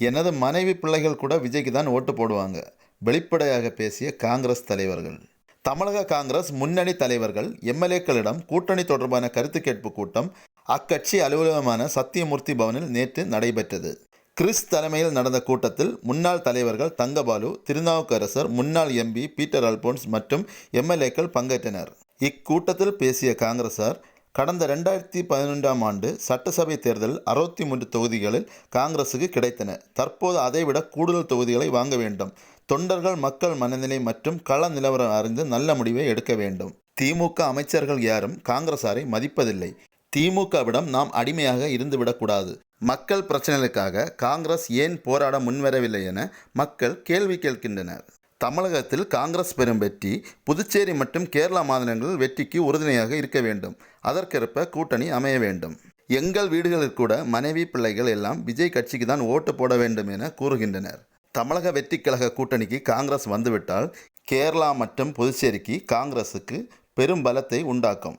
எனது மனைவி பிள்ளைகள் கூட விஜய்க்கு தான் ஓட்டு போடுவாங்க. வெளிப்படையாக பேசிய காங்கிரஸ் தலைவர்கள். தமிழக காங்கிரஸ் முன்னணி தலைவர்கள் எம்எல்ஏக்களிடம் கூட்டணி தொடர்பான கருத்து கேட்பு கூட்டம் அக்கட்சி அலுவலகமான சத்தியமூர்த்தி பவனில் நேற்று நடைபெற்றது. கிறிஸ் தலைமையில் நடந்த கூட்டத்தில் முன்னாள் தலைவர்கள் தங்கபாலு திருநாவுக்கரசர் முன்னாள் எம்பி பீட்டர் அல்போன்ஸ் மற்றும் எம்எல்ஏக்கள் பங்கேற்றனர். இக்கூட்டத்தில் பேசிய காங்கிரசார் கடந்த ரெண்டாயிரத்தி பதினொன்றாம் ஆண்டு சட்டசபை தேர்தல் அறுபத்தி மூன்று தொகுதிகளில் காங்கிரசுக்கு கிடைத்தன. தற்போது அதைவிட கூடுதல் தொகுதிகளை வாங்க வேண்டும். தொண்டர்கள் மக்கள் மனநிலை மற்றும் கள நிலவரம் அறிந்து நல்ல முடிவை எடுக்க வேண்டும். திமுக அமைச்சர்கள் யாரும் காங்கிரசாரை மதிப்பதில்லை. திமுகவிடம் நாம் அடிமையாக இருந்துவிடக்கூடாது மக்கள் பிரச்சனைகளுக்காக காங்கிரஸ் ஏன் போராட முன்வரவில்லை என மக்கள் கேள்வி கேட்கின்றனர். தமிழகத்தில் காங்கிரஸ் பெறும் வெற்றி புதுச்சேரி மற்றும் கேரளா மாநிலங்களில் வெற்றிக்கு உறுதுணையாக இருக்க வேண்டும். அதற்கேற்ப கூட்டணி அமைய வேண்டும். எங்கள் வீடுகளில் கூட மனைவி பிள்ளைகள் எல்லாம் விஜய் கட்சிக்கு தான் ஓட்டு போட வேண்டும் என கூறுகின்றனர். தமிழக வெற்றி கழக கூட்டணிக்கு காங்கிரஸ் வந்துவிட்டால் கேரளா மற்றும் புதுச்சேரிக்கு காங்கிரஸுக்கு பெரும் பலத்தை உண்டாக்கும்.